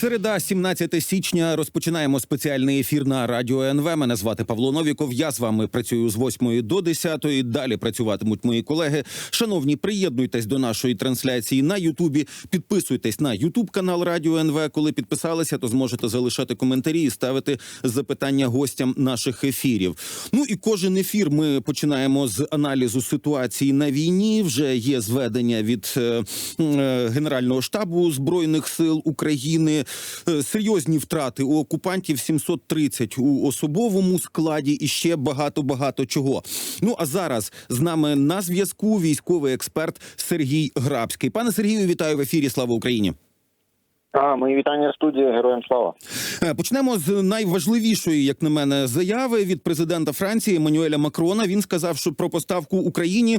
Середа, 17 січня, розпочинаємо спеціальний ефір на радіо НВ. Мене звати Павло Новіков. Я з вами працюю з 8 до 10. Далі працюватимуть мої колеги. Шановні, приєднуйтесь до нашої трансляції на Ютубі. Підписуйтесь на Ютуб канал Радіо НВ. Коли підписалися, то зможете залишати коментарі і ставити запитання гостям наших ефірів. Ну і кожен ефір ми починаємо з аналізу ситуації на війні. Вже є зведення від е, е, Генерального штабу збройних сил України. Е, Серйозні втрати у окупантів 730 у особовому складі і ще багато багато чого. Ну а зараз з нами на зв'язку військовий експерт Сергій Грабський. Пане Сергію, вітаю в ефірі. Слава Україні. А, мої вітання студії, героям слава. Е, Почнемо з найважливішої, як на мене, заяви від президента Франції Еммануеля Макрона. Він сказав, що про поставку Україні.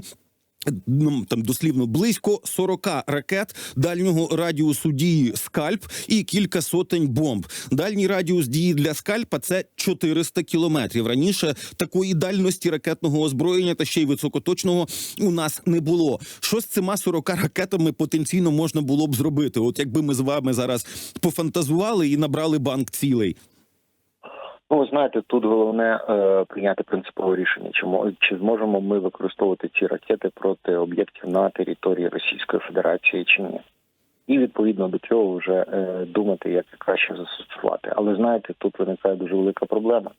Ну, Там дослівно близько 40 ракет дальнього радіусу дії скальп і кілька сотень бомб. Дальній радіус дії для скальпа це 400 кілометрів. Раніше такої дальності ракетного озброєння та ще й високоточного у нас не було. Що з цими 40 ракетами потенційно можна було б зробити? От якби ми з вами зараз пофантазували і набрали банк цілей. Ну, ви знаєте, тут головне е, прийняти принципове рішення, чи чи зможемо ми використовувати ці ракети проти об'єктів на території Російської Федерації чи ні. І відповідно до цього вже е, думати, як краще застосувати. Але знаєте, тут виникає дуже велика проблема,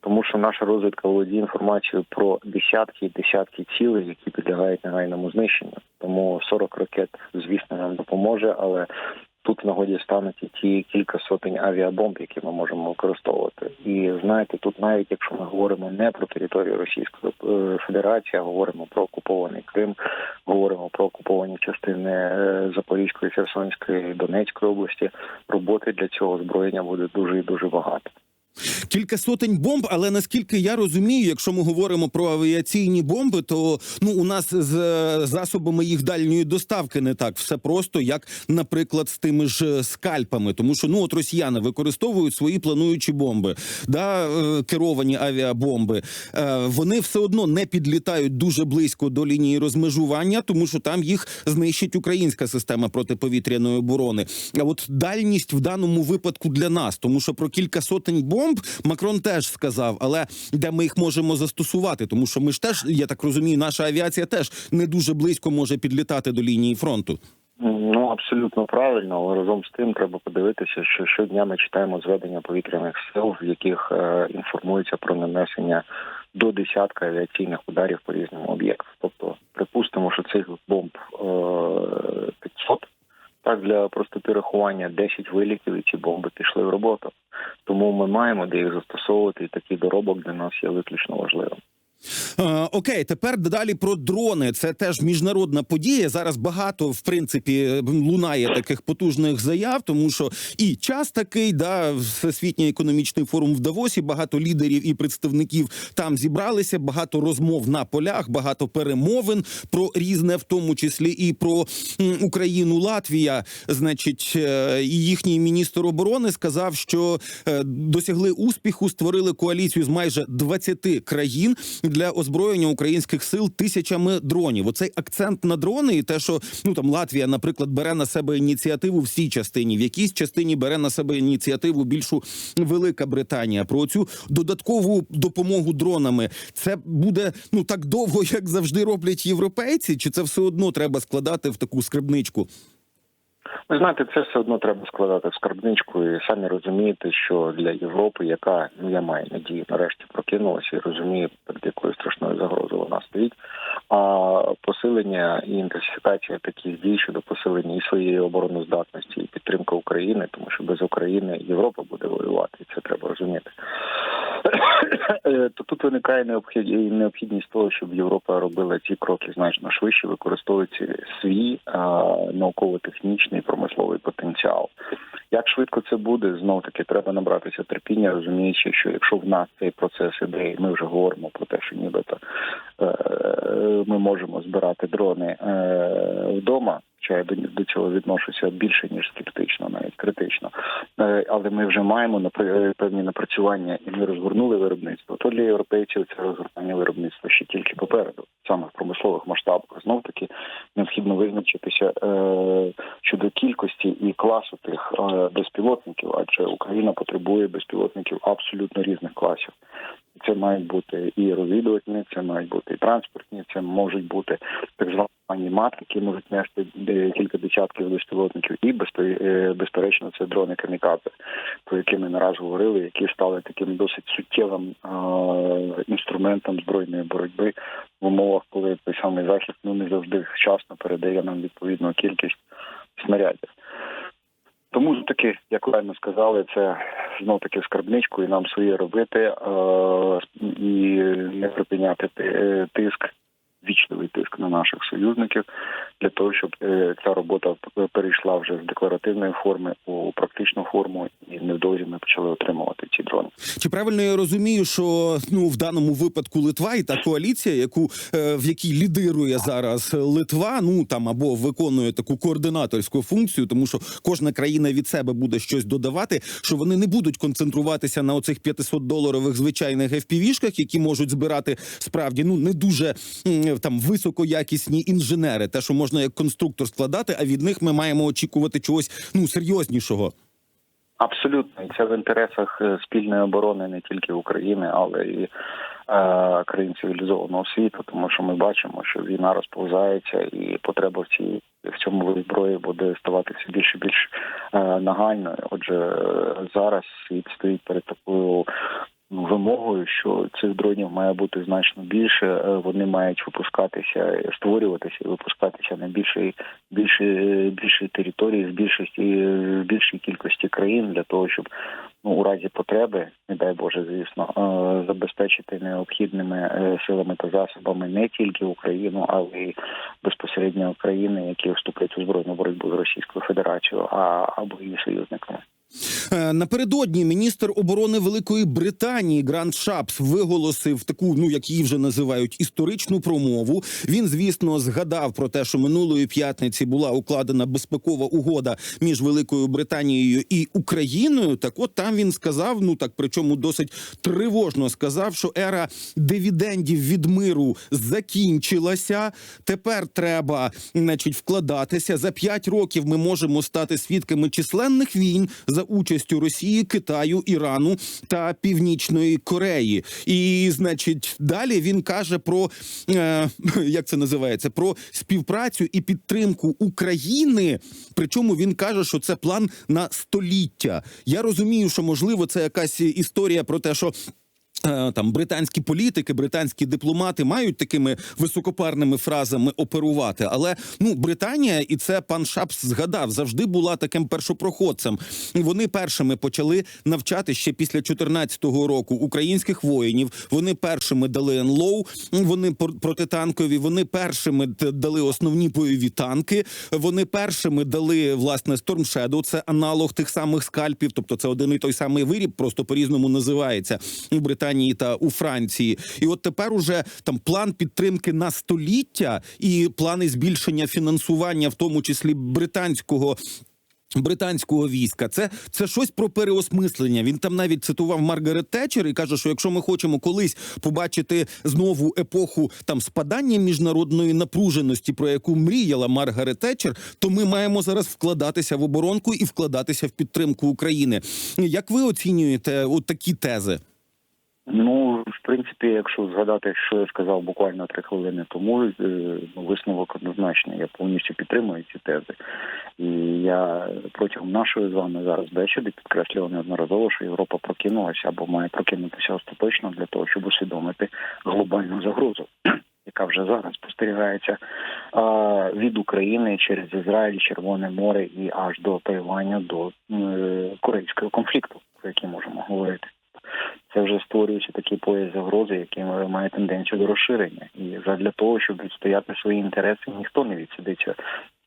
тому що наша розвідка володіє інформацією про десятки і десятки цілей, які підлягають негайному знищенню. Тому 40 ракет, звісно, нам допоможе, але тут в нагоді стануть і ті кілька сотень авіабомб, які ми можемо використовувати. І знаєте, тут навіть якщо ми говоримо не про територію Російської е, Федерації, а говоримо про окупований Крим, говоримо про окуповані частини е, Запорізької, Херсонської, Донецької області, роботи для цього озброєння буде дуже і дуже багато. Кілька сотень бомб, але наскільки я розумію, якщо ми говоримо про авіаційні бомби, то ну у нас з е, засобами їх дальньої доставки не так все просто, як, наприклад, з тими ж е, скальпами, тому що ну от росіяни використовують свої плануючі бомби, да е, керовані авіабомби. Вони все одно не підлітають дуже близько до лінії розмежування, тому що там їх знищить українська система протиповітряної оборони. А от дальність в даному випадку для нас, тому що про кілька сотень бомб Макрон теж сказав, але де ми їх можемо застосувати, тому що ми ж теж, я так розумію, наша авіація теж не дуже близько може підлітати до лінії фронту. Ну абсолютно правильно, але разом з тим треба подивитися, що щодня ми читаємо зведення повітряних сил, в яких е, інформується про нанесення до десятка авіаційних ударів по різним об'єктам. Тобто, припустимо, що цих бомб е, 500, так для простоти рахування 10 вилітів, і ці бомби пішли в роботу. Тому ми маємо де їх застосовувати, і такий доробок для нас є виключно важливим. Е, окей, тепер далі про дрони. Це теж міжнародна подія. Зараз багато в принципі лунає таких потужних заяв, тому що і час такий, да, всесвітній економічний форум в Давосі. Багато лідерів і представників там зібралися. Багато розмов на полях, багато перемовин про різне, в тому числі і про Україну, Латвія. Значить, е, і їхній міністр оборони сказав, що е, досягли успіху, створили коаліцію з майже 20 країн для озброєння українських сил тисячами дронів. Оцей акцент на дрони, і те, що ну там Латвія, наприклад, бере на себе ініціативу в цій частині, в якійсь частині бере на себе ініціативу більшу Велика Британія. Про цю додаткову допомогу дронами це буде ну так довго, як завжди роблять європейці, чи це все одно треба складати в таку скрибничку? Ви знаєте, це все одно треба складати в скарбничку і самі розумієте, що для Європи, яка ну я маю надію, нарешті прокинулася і розуміє, перед якою страшною загрозою вона стоїть. А посилення і інтенсифікація таких дій щодо посилення і своєї обороноздатності, і підтримка України, тому що без України Європа буде воювати, і це треба розуміти. Е, То тут виникає необхід- необхідність того, щоб Європа робила ці кроки значно швидше, використовуючи свій науково-технічний промисловий потенціал. Як швидко це буде, знов таки треба набратися терпіння, розуміючи, що якщо в нас цей процес іде, і ми вже говоримо про те, що нібито е, ми можемо збирати дрони е, вдома. Хоча я до, цього відношуся більше ніж скептично, навіть критично. е, але ми вже маємо певні напрацювання, і ми розгорнули виробництво. То для європейців це розгортання виробництва ще тільки попереду, саме в промислових масштабах. Знов таки необхідно визначитися щодо кількості і класу тих безпілотників, адже Україна потребує безпілотників абсолютно різних класів. Це мають бути і розвідувальні, це мають бути і транспортні, це можуть бути так звані мат, які можуть нести кілька десятків безпілотників, і е, безперечно це дрони камікадзе, про які ми нараз говорили, які стали таким досить суттєвим е, інструментом збройної боротьби в умовах, коли той самий захід ну не завжди вчасно передає нам відповідну кількість снарядів. Тому ж таки, як правильно сказали, це знов таки в скарбничку і нам своє робити е, і не припиняти ти- е, тиск, вічливий тиск на наших союзників для того, щоб е, ця робота перейшла вже з декларативної форми у практичну форму, і невдовзі ми почали отримувати ці дрони. Чи правильно я розумію, що ну в даному випадку Литва і та коаліція, яку е, в якій лідирує зараз Литва, ну там або виконує таку координаторську функцію, тому що кожна країна від себе буде щось додавати, що вони не будуть концентруватися на оцих 500 доларових звичайних FPV-шках, які можуть збирати справді ну не дуже там високоякісні інженери, те, що можна як конструктор складати, а від них ми маємо очікувати чогось ну серйознішого. Абсолютно, і це в інтересах е, спільної оборони не тільки України, але і е, країн цивілізованого світу, тому що ми бачимо, що війна розповзається, і потреба в цій в цьому зброї буде ставати все більше і більш е, нагальною. Отже, е, зараз світ стоїть перед такою. Вимогою, що цих дронів має бути значно більше, е, вони мають випускатися, створюватися випускатися на більшій більшій більшій території, з більшості в більшій кількості країн для того, щоб ну у разі потреби, не дай Боже, звісно, е, забезпечити необхідними е, силами та засобами не тільки Україну, але й безпосередньо країни, які вступлять у збройну боротьбу з Російською Федерацією, а або її союзниками. Е, Напередодні міністр оборони Великої Британії Грант Шапс виголосив таку, ну як її вже називають, історичну промову. Він, звісно, згадав про те, що минулої п'ятниці була укладена безпекова угода між Великою Британією і Україною. Так, от там він сказав, ну так причому досить тривожно сказав, що ера дивідендів від миру закінчилася. Тепер треба, значить, вкладатися за п'ять років. Ми можемо стати свідками численних війн за участю Росії, Китаю, Ірану та Північної Кореї. І, значить, далі він каже про е, як це називається, про співпрацю і підтримку України. Причому він каже, що це план на століття. Я розумію, що можливо це якась історія про те, що. Е, Там британські політики, британські дипломати мають такими високопарними фразами оперувати. Але ну Британія, і це пан Шапс згадав, завжди була таким першопроходцем. Вони першими почали навчати ще після 14-го року українських воїнів. Вони першими дали НЛОУ, вони протитанкові. Вони першими дали основні бойові танки. Вони першими дали власне Storm Це аналог тих самих скальпів. Тобто це один і той самий виріб, просто по різному називається у Британії та у Франції. І от тепер уже там план підтримки на століття і плани збільшення фінансування, в тому числі британського. Британського війська це, це щось про переосмислення. Він там навіть цитував Маргарет Тетчер і каже, що якщо ми хочемо колись побачити знову епоху там спадання міжнародної напруженості, про яку мріяла Маргарет Тетчер, то ми маємо зараз вкладатися в оборонку і вкладатися в підтримку України. Як ви оцінюєте от такі тези? Ну, в принципі, якщо згадати, що я сказав буквально три хвилини тому, е, висновок однозначний. Я повністю підтримую ці тези. І я протягом нашої з вами зараз бесіди підкреслював неодноразово, що Європа прокинулася або має прокинутися остаточно для того, щоб усвідомити глобальну загрозу. Яка вже зараз спостерігається від України через Ізраїль, Червоне море і аж до Тайваню до е, корейського конфлікту, про який можемо говорити це вже створюється такий пояс загрози, який має тенденцію до розширення. І задля того, щоб відстояти свої інтереси, ніхто не відсидиться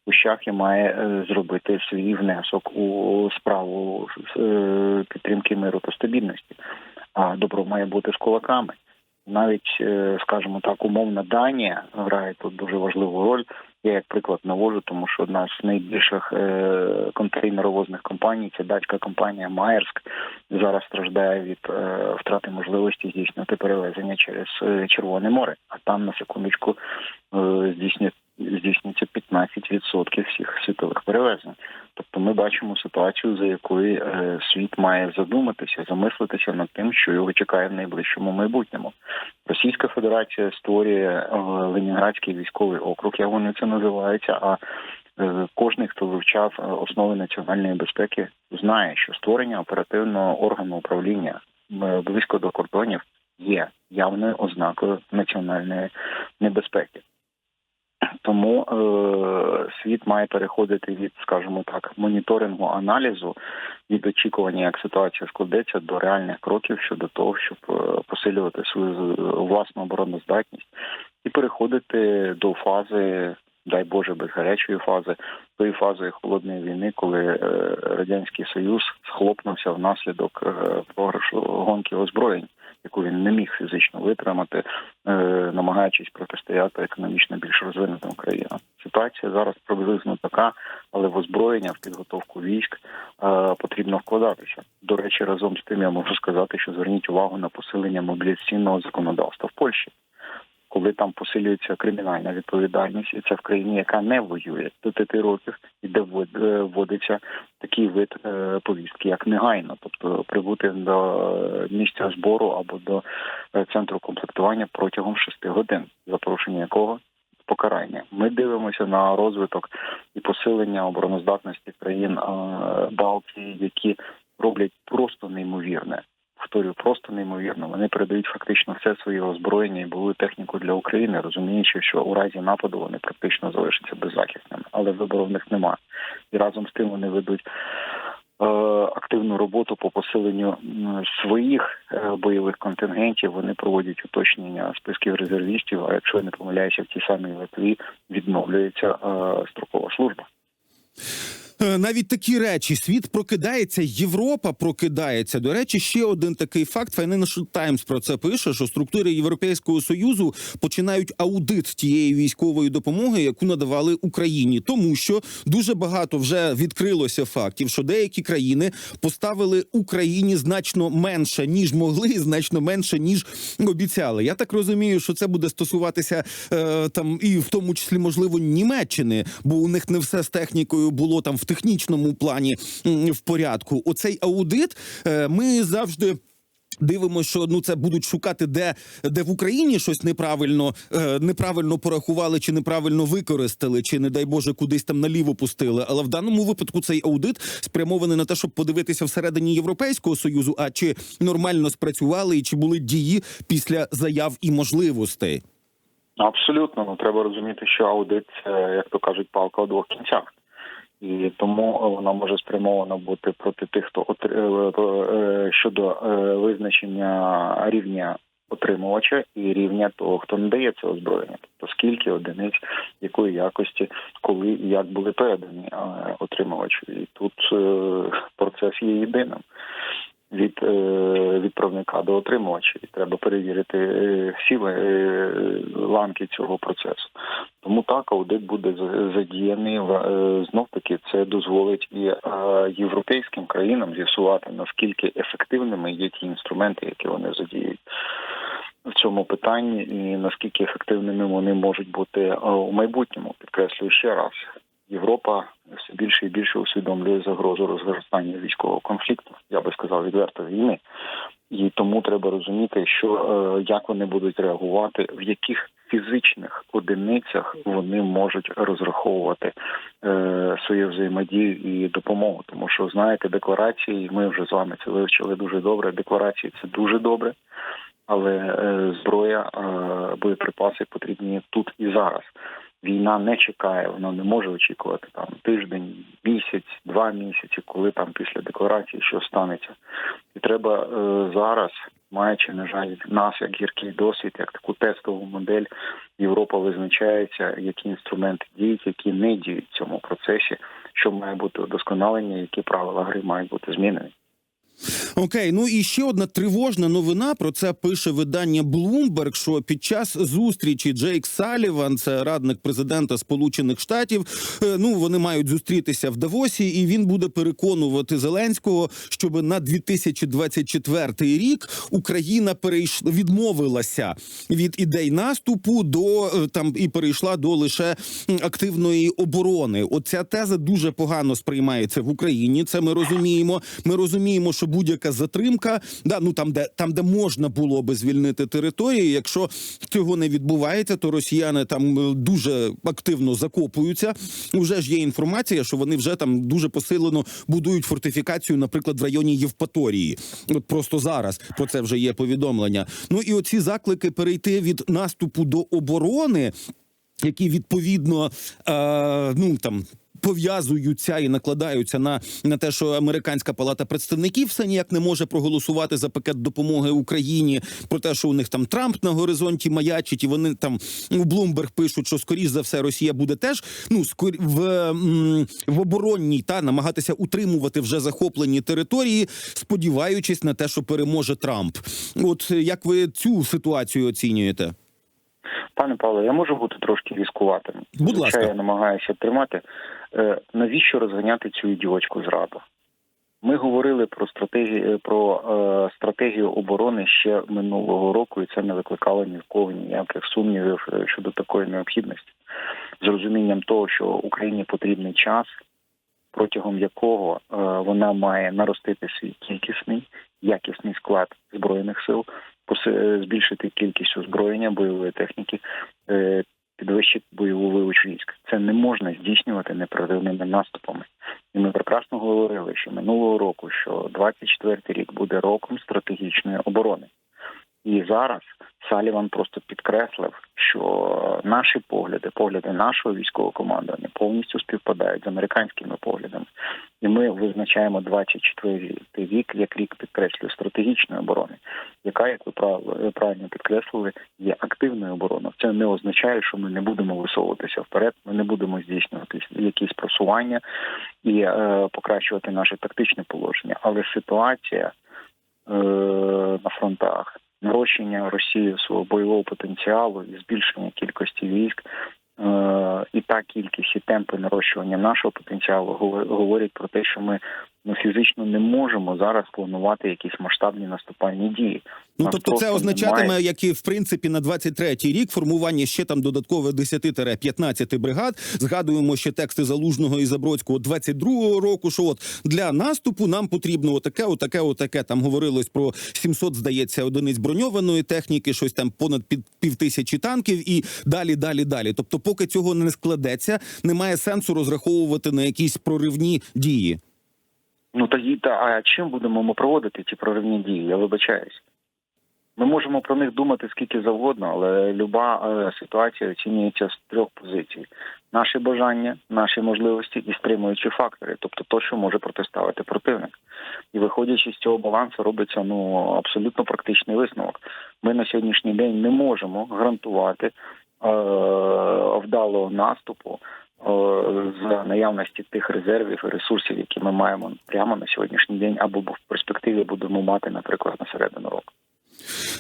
у щах і має е, зробити свій внесок у справу е, підтримки миру та стабільності. А добро має бути з кулаками. Навіть, е, скажімо так, умовна Данія грає тут дуже важливу роль, Я як приклад навожу, тому що одна з найбільших е, контейнеровозних компаній, це датська компанія Маєрськ, зараз страждає від е, втрати можливості здійснити перевезення через е, Червоне море. А там на секундочку здійснюється 15% всіх світових перевезень. Тобто ми бачимо ситуацію, за якою е, світ має задуматися, замислитися над тим, що його чекає в найближчому майбутньому. Російська Федерація створює е, Ленінградський військовий округ, як вони це називаються. А е, кожен, хто вивчав основи національної безпеки, знає, що створення оперативного органу управління близько до кордонів є явною ознакою національної небезпеки. Тому е, світ має переходити від, скажімо так, моніторингу аналізу від очікування, як ситуація складеться, до реальних кроків щодо того, щоб е, посилювати свою е, власну обороноздатність і переходити до фази, дай Боже, без гарячої фази, тої фази холодної війни, коли е, радянський союз схлопнувся внаслідок програшу гонки озброєнь яку він не міг фізично витримати, е, намагаючись протистояти економічно більш розвинутим країнам. Ситуація зараз приблизно така, але в озброєння, в підготовку військ е, потрібно вкладатися. До речі, разом з тим я можу сказати, що зверніть увагу на посилення мобілізаційного законодавства в Польщі. Коли там посилюється кримінальна відповідальність, і це в країні, яка не воює до п'яти років, і де е, вводиться такий вид е, повістки, як негайно, тобто прибути до місця збору або до е, центру комплектування протягом шести годин, за порушення якого покарання. Ми дивимося на розвиток і посилення обороноздатності країн е, Балтії, які роблять просто неймовірне. Повторюю, просто неймовірно. Вони передають фактично все своє озброєння і бойову техніку для України, розуміючи, що у разі нападу вони практично залишаться беззахисними, але вибору в них немає. І разом з тим вони ведуть е, активну роботу по посиленню своїх е, бойових контингентів. Вони проводять уточнення списків резервістів. А якщо я не помиляюся, в тій самій Литві відновлюється е, строкова служба. Е, Навіть такі речі. Світ прокидається, Європа прокидається. До речі, ще один такий факт. Financial Times про це пише, що структури Європейського союзу починають аудит тієї військової допомоги, яку надавали Україні, тому що дуже багато вже відкрилося фактів, що деякі країни поставили Україні значно менше ніж могли, і значно менше ніж обіцяли. Я так розумію, що це буде стосуватися е, там і в тому числі можливо Німеччини, бо у них не все з технікою було там в технічному плані в порядку. Оцей аудит е, ми завжди. Дивимося, що ну це будуть шукати, де, де в Україні щось неправильно е, неправильно порахували чи неправильно використали, чи не дай Боже кудись там наліво пустили. Але в даному випадку цей аудит спрямований на те, щоб подивитися всередині Європейського союзу, а чи нормально спрацювали і чи були дії після заяв і можливостей. Абсолютно, ну треба розуміти, що аудит як то кажуть, палка у двох кінцях. І тому вона може спрямована бути проти тих, хто отри- е, е, щодо е, визначення рівня отримувача і рівня того, хто надає це озброєння, тобто скільки одиниць, якої якості, коли і як були передані отримувачу. І тут процес є єдиним від е, відправника до отримувача, і треба перевірити е, всі е, ланки цього процесу. Тому так аудит буде за- задіяний знов таки. Це дозволить і європейським країнам з'ясувати наскільки ефективними є ті інструменти, які вони задіють в цьому питанні, і наскільки ефективними вони можуть бути у майбутньому. Підкреслюю ще раз. Європа більше і більше усвідомлює загрозу розгортання військового конфлікту, я би сказав, відверто війни. І тому треба розуміти, що е, як вони будуть реагувати, в яких фізичних одиницях вони можуть розраховувати е, свою взаємодію і допомогу. Тому що знаєте, декларації, ми вже з вами це вивчили дуже добре. Декларації це дуже добре, але е, зброя, е, боєприпаси потрібні тут і зараз. Війна не чекає, вона не може очікувати там тиждень, місяць, два місяці, коли там після декларації що станеться. І треба е, зараз, маючи на жаль, нас як гіркий досвід, як таку тестову модель, Європа визначається, які інструменти діють, які не діють в цьому процесі, що має бути удосконалення, які правила гри мають бути змінені. Окей, ну і ще одна тривожна новина. Про це пише видання Bloomberg, що під час зустрічі Джейк Саліван, це радник президента Сполучених Штатів. е, Ну вони мають зустрітися в Давосі, і він буде переконувати Зеленського, щоб на 2024 рік Україна перейшла відмовилася від ідей наступу до е, там і перейшла до лише активної оборони. Оця теза дуже погано сприймається в Україні. Це ми розуміємо. Ми розуміємо, що будь-яка затримка, да ну там, де там, де можна було би звільнити території. Якщо цього не відбувається, то росіяни там е, дуже активно закопуються. Уже ж є інформація, що вони вже там дуже посилено будують фортифікацію, наприклад, в районі Євпаторії. От просто зараз про це вже є повідомлення. Ну і оці заклики перейти від наступу до оборони, які відповідно е, ну там. Пов'язуються і накладаються на, на те, що американська палата представників все ніяк не може проголосувати за пакет допомоги Україні. Про те, що у них там Трамп на горизонті маячить, і вони там у Блумберг пишуть, що скоріш за все Росія буде теж ну скор... в, в оборонній та намагатися утримувати вже захоплені території, сподіваючись на те, що переможе Трамп. От як ви цю ситуацію оцінюєте? Пане Павло, я можу бути трошки різкуватим. Будь ласка. Я намагаюся тримати. Е, навіщо розганяти цю ідіотську зраду? Ми говорили про стратегію про е, стратегію оборони ще минулого року, і це не викликало ні в кого ніяких сумнівів е, щодо такої необхідності. З розумінням того, що Україні потрібний час, протягом якого е, вона має наростити свій кількісний, якісний склад збройних сил, збільшити кількість озброєння, бойової техніки, е, підвищити бойову вилуч військ. Це не можна здійснювати непроривними наступами. І ми прекрасно говорили, що минулого року, що 24-й рік буде роком стратегічної оборони. І зараз Саліван просто підкреслив, що наші погляди, погляди нашого військового командування повністю співпадають з американськими поглядами. І ми визначаємо 24-й рік як рік підкреслюю стратегічної оборони, яка, як ви ви правильно підкреслили, є активною обороною. Це не означає, що ми не будемо висовуватися вперед, ми не будемо здійснювати якісь просування і е, покращувати наше тактичне положення. Але ситуація е, на фронтах, нарощення Росії свого бойового потенціалу і збільшення кількості військ. е, І та кількість і темпи нарощування нашого потенціалу говорять про те, що ми ну фізично не можемо зараз планувати якісь масштабні наступальні дії. Ну тобто, це означатиме, немає. як і в принципі на 23-й рік формування ще там додаткових 10-15 бригад. Згадуємо ще тексти залужного і Забродського 22-го року. Що от для наступу нам потрібно отаке, отаке, отаке. Там говорилось про 700, здається, одиниць броньованої техніки, щось там понад під півтисячі танків, і далі, далі, далі. Тобто, поки цього не складеться, немає сенсу розраховувати на якісь проривні дії. Ну тоді та а чим будемо ми проводити ці проривні дії? Я вибачаюсь. Ми можемо про них думати скільки завгодно, але люба е, ситуація оцінюється з трьох позицій: наші бажання, наші можливості і стримуючі фактори, тобто то, що може протиставити противник. І виходячи з цього балансу, робиться ну абсолютно практичний висновок. Ми на сьогоднішній день не можемо гарантувати е, вдалого наступу з наявності тих резервів і ресурсів, які ми маємо прямо на сьогоднішній день, або в перспективі будемо мати, наприклад, на середину року.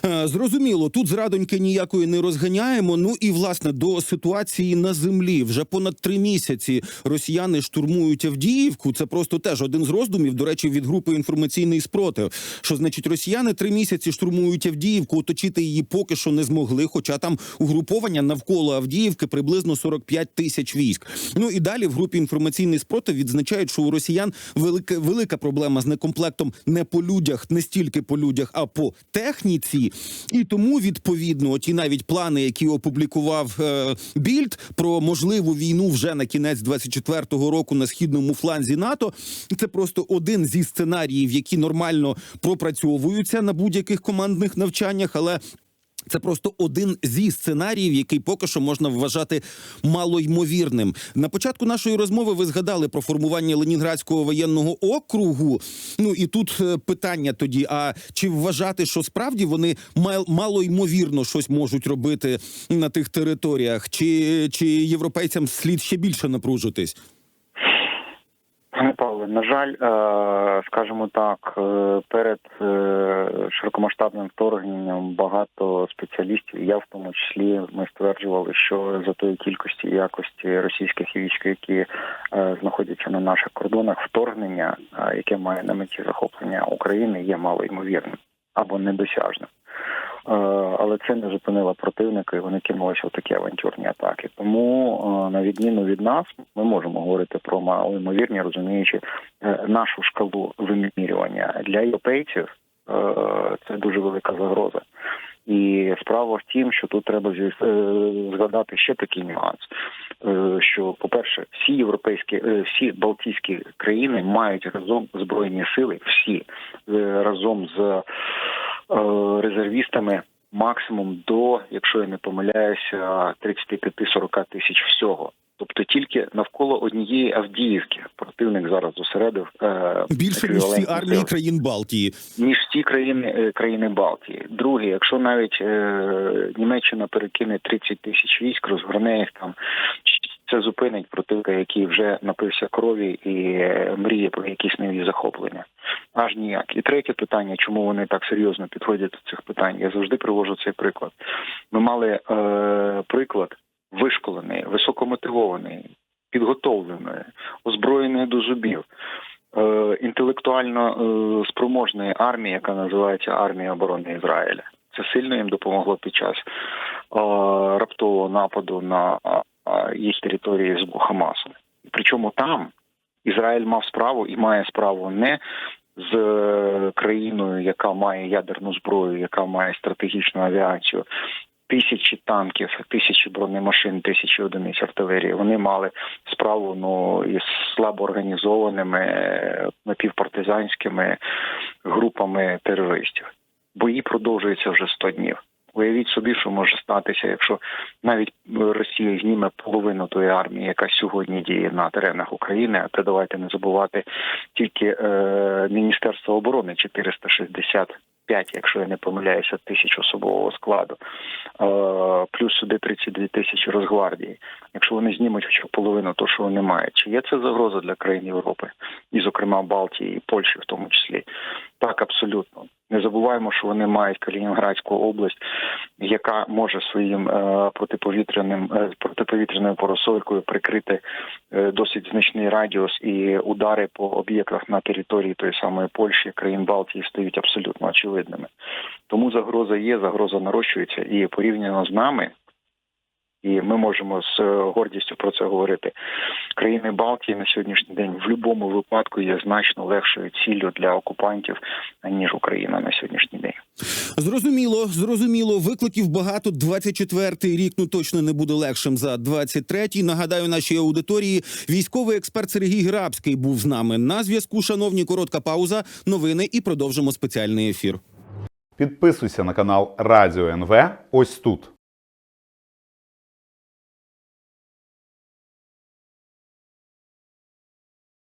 Е, Зрозуміло, тут зрадоньки ніякої не розганяємо. Ну і власне до ситуації на землі вже понад три місяці росіяни штурмують Авдіївку. Це просто теж один з роздумів. До речі, від групи інформаційний спротив. Що значить, росіяни три місяці штурмують Авдіївку, оточити її поки що не змогли. Хоча там угруповання навколо Авдіївки приблизно 45 тисяч військ. Ну і далі в групі інформаційний спротив відзначають, що у росіян велика велика проблема з некомплектом не по людях, не стільки по людях, а по техніці. І тому відповідно ті навіть плани, які опублікував е, Більд про можливу війну вже на кінець 24-го року на східному фланзі НАТО. Це просто один зі сценаріїв, які нормально пропрацьовуються на будь-яких командних навчаннях, але. Це просто один зі сценаріїв, який поки що можна вважати малоймовірним. На початку нашої розмови ви згадали про формування Ленінградського воєнного округу. Ну і тут е, питання тоді: а чи вважати, що справді вони мал- малоймовірно щось можуть робити на тих територіях, чи, чи європейцям слід ще більше напружитись? Пане Павле, на жаль, е, скажімо так, е, перед е, широкомасштабним вторгненням багато спеціалістів, я в тому числі, ми стверджували, що за тої кількості і якості російських військ, які знаходяться на наших кордонах, вторгнення, яке має на меті захоплення України, є малоймовірним або недосяжним. Е, Але це не зупинило противника, і вони кинулися в такі авантюрні атаки. Тому, е, на відміну від нас, ми можемо говорити про малоймовірні, розуміючи е, нашу шкалу вимірювання для європейців. Це дуже велика загроза. І справа в тім, що тут треба згадати ще такий нюанс. Що, по-перше, всі європейські, всі Балтійські країни мають разом збройні сили, всі разом з резервістами максимум до, якщо я не помиляюся, 35-40 тисяч всього. Тобто тільки навколо однієї Авдіївки противник зараз зосередив е, Більше ніж всі армії країн Балтії. ніж ті країни е, країни Балтії. Друге, якщо навіть е, Німеччина перекине 30 тисяч військ, розгорне їх там, це зупинить противника, який вже напився крові і е, мріє про якісь нові захоплення. Аж ніяк. І третє питання, чому вони так серйозно підходять до цих питань? Я завжди привожу цей приклад. Ми мали е, приклад вишколений, високомотивований, підготовлений, озброєний до зубів е, інтелектуально е, спроможної армії, яка називається армія оборони Ізраїля. Це сильно їм допомогло під час раптового нападу на їх території з Хамасу. Причому там Ізраїль мав справу і має справу не з е, країною, яка має ядерну зброю, яка має стратегічну авіацію. Тисячі танків, тисячі бронемашин, тисячі одиниць артилерії. Вони мали справу ну із слабо організованими е, напівпартизанськими групами терористів. Бої продовжуються вже 100 днів. Уявіть собі, що може статися, якщо навіть Росія зніме половину тої армії, яка сьогодні діє на теренах України. А це давайте не забувати тільки е, Міністерство оборони 465, якщо я не помиляюся, тисяч особового складу, е, плюс сюди 32 тисячі Росгвардії. Якщо вони знімуть хоча половину того, що вони мають, чи є це загроза для країн Європи, і, зокрема, Балтії і Польщі, в тому числі? Так, абсолютно. Не забуваємо, що вони мають Калінінградську область, яка може своїм е, протиповітряним е, протиповітряною поросолькою прикрити е, досить значний радіус, і удари по об'єктах на території тої самої Польщі, країн Балтії стають абсолютно очевидними. Тому загроза є, загроза нарощується, і порівняно з нами. І ми можемо з е, гордістю про це говорити. Країни Балтії на сьогоднішній день в будь-якому випадку є значно легшою ціллю для окупантів ніж Україна на сьогоднішній день. Зрозуміло, зрозуміло. Викликів багато. 24-й рік ну точно не буде легшим за 23-й. Нагадаю, нашій аудиторії військовий експерт Сергій Грабський був з нами на зв'язку. Шановні, коротка пауза, новини і продовжимо спеціальний ефір. Підписуйся на канал Радіо НВ ось тут.